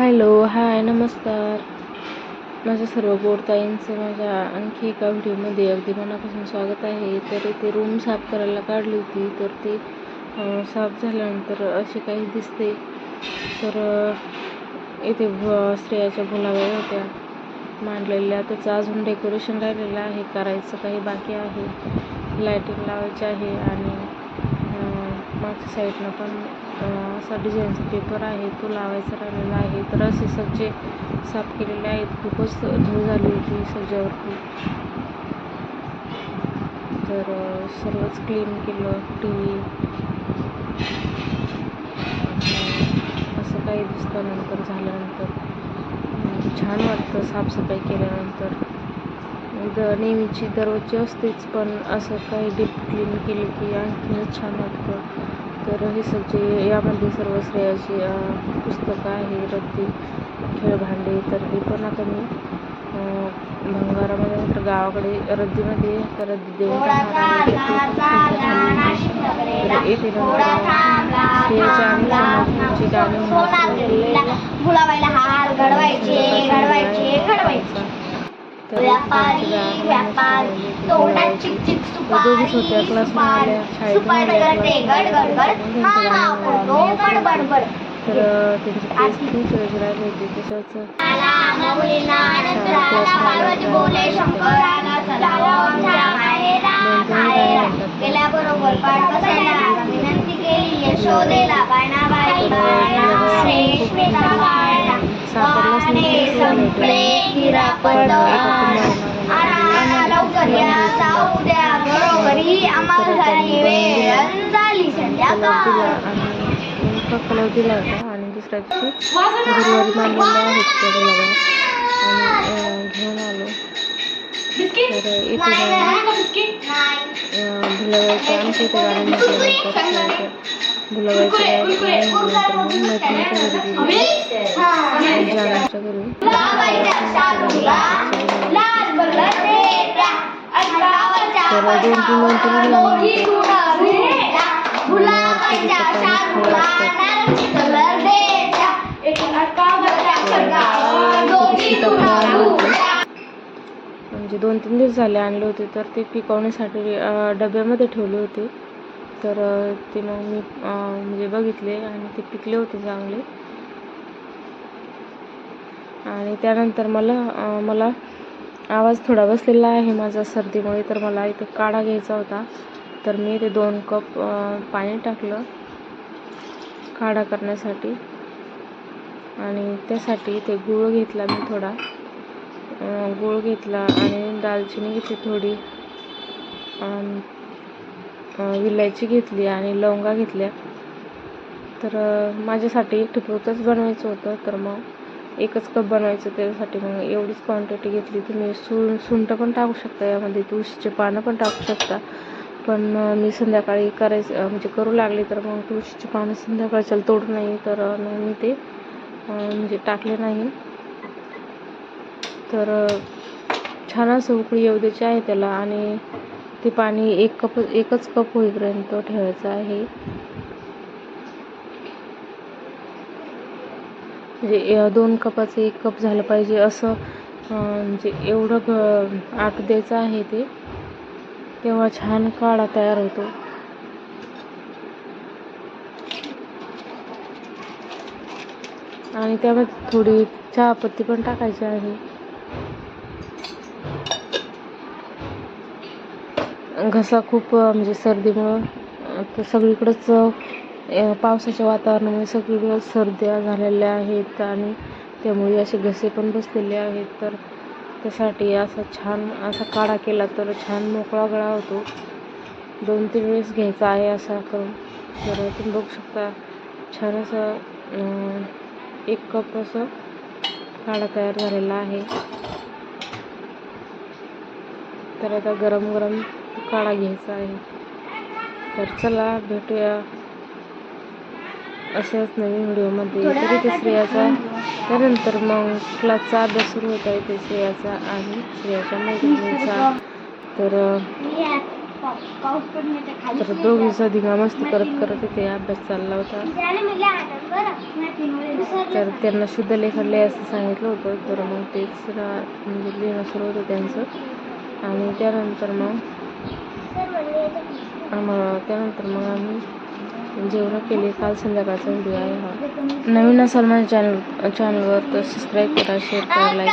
Hello hi नमस्कार. माझ्या सर्व गोडताईंचं माझ्या आणखी एका व्हिडिओमध्ये अगदी मनापासून स्वागत आहे. तर इथे रूम साफ करायला काढली होती तर ते साफ झाल्यानंतर असे काही दिसते. तर इथे भ- स्त्रियाच्या भुलाव्या होत्या. मांडलेल्या त्याचं अजून डेकोरेशन राहिलेलं आहे करायचं काही बाकी आहे. लायटिंग लावायची आहे आणि मागच्या साईडनं पण असा डिझाईनचा पेपर आहे तो लावायचा राहिलेला आहे. तर असे सज्जे साफ केलेले आहेत. खूपच धूळ झाली होती सज्जावरती. तर सर्वच क्लीन केलं टी व्ही असं काही दिसतं नंतर झाल्यानंतर. छान वाटतं साफसफाई केल्यानंतर. द नेहमीची दररोजची असतेच पण असं काही डीप क्लीन केली की आणखीनच छान वाटतं. तर हे सगळे यामध्ये सर्व श्रेयाची पुस्तकं आहे रद्दी खेळभांडे. तर हे पण आता मी भंगारामध्ये नंतर गावाकडे रद्दीमध्ये रद्दी देऊन तर ते पण सध्या खाली आहे. तर येथे नंतर श्रेयाच्या आणि समर्थांची गाणी घडवायचे घडवायचे घडवायचे. तर व्यापारी व्यापार तोंडात चिक चिक सुपारी गडगडते हा हा बोलतो तर त्यांची केस खूप होती तसंच गेल्याबरोबर पाठ बसायला विनंती केली यशोदेला बायना बाई बायना संपले हिरापत आणा लवकर या जाऊ द्या घरोघरी आम्हाला वेळ. झाली संध्याकाळ. कलर दिला होता आणि दुसऱ्या दिवशी गुरुवारी त्या गुलाबा आणि घेऊन आलो तर इथे आमच्या इथे. गाणं म्हटल्यानंतर दोन तीन दोन म्हणजे दोन तीन दिवस झाले आणले होते तर ते पिकवण्यासाठी डब्यामध्ये ठेवले होते. तर तिनं मी म्हणजे बघितले आणि ते पिकले होते चांगले. आणि त्यानंतर मला मला आवाज थोडा बसलेला आहे माझा सर्दीमुळे तर मला इथे काढा घ्यायचा होता. तर मी ते दोन कप पाणी टाकलं काढा करण्यासाठी. आणि त्यासाठी ते गूळ घेतला मी थोडा. गुळ गूळ घेतला आणि दालचिनी घेतली थोडी विलायची घेतली आणि लवंगा घेतल्या. तर माझ्यासाठी एक बनवायचं होतं तर मग एकच कप बनवायचं त्याच्यासाठी मग एवढीच क्वांटिटी घेतली. तुम्ही सु सुंठ पण टाकू शकता यामध्ये तुळशीचे पानं पण टाकू शकता. पण मी संध्याकाळी करायचं म्हणजे करू लागले तर मग तुळशीची पानं संध्याकाळच्याला तोडू नाही तर मग मी ते म्हणजे टाकले नाही. तर छान असं उकळी येऊ द्यायची आहे त्याला आणि ते पाणी एक कप एकच कप होईपर्यंत ठेवायचं आहे. म्हणजे दोन कपाचं एक कप झालं पाहिजे असं म्हणजे एवढं ग आटू द्यायचं आहे ते तेव्हा छान काढा तयार होतो. आणि त्यामध्ये थोडी चहापत्ती पण टाकायची आहे. घसा खूप म्हणजे सर्दीमुळं तर सगळीकडंच पावसाच्या वातावरणामुळे सगळीकडं सर्द्या झालेल्या आहेत आणि त्यामुळे असे घसे पण बसलेले आहेत. तर त्यासाठी असा छान असा काढा केला तर छान मोकळा गळा होतो. दोन तीन वेळेस घ्यायचा आहे असा करून. तर तुम्ही बघू शकता छान असं एक कप असं काढा तयार झालेला आहे. तर आता गरम गरम काढा घ्यायचा आहे. तर चला भेटूया अशाच नवीन व्हिडिओमध्ये. तरी ते श्रेयाचा त्यानंतर मग क्लासचा अभ्यास सुरू होता इथे श्रेयाचा आणि श्रेयाच्या मैत्रिणीचा. तर तर दोघीचा धिंगा मस्ती करत करत इथे अभ्यास चालला होता. तर त्यांना शुद्ध लेखन लिहायचं सांगितलं होतं. तर मग तेच रा- म्हणजे लिहिणं सुरू होतं त्यांचं. आणि त्यानंतर मग आम्हाला त्यानंतर मग आम्ही जेवणं केली. काल संध्याकाळचा व्हिडिओ आहे हा. नवीन असाल माझ्या चॅनल चॅनलवर तर सबस्क्राईब करा शेअर करा लाईक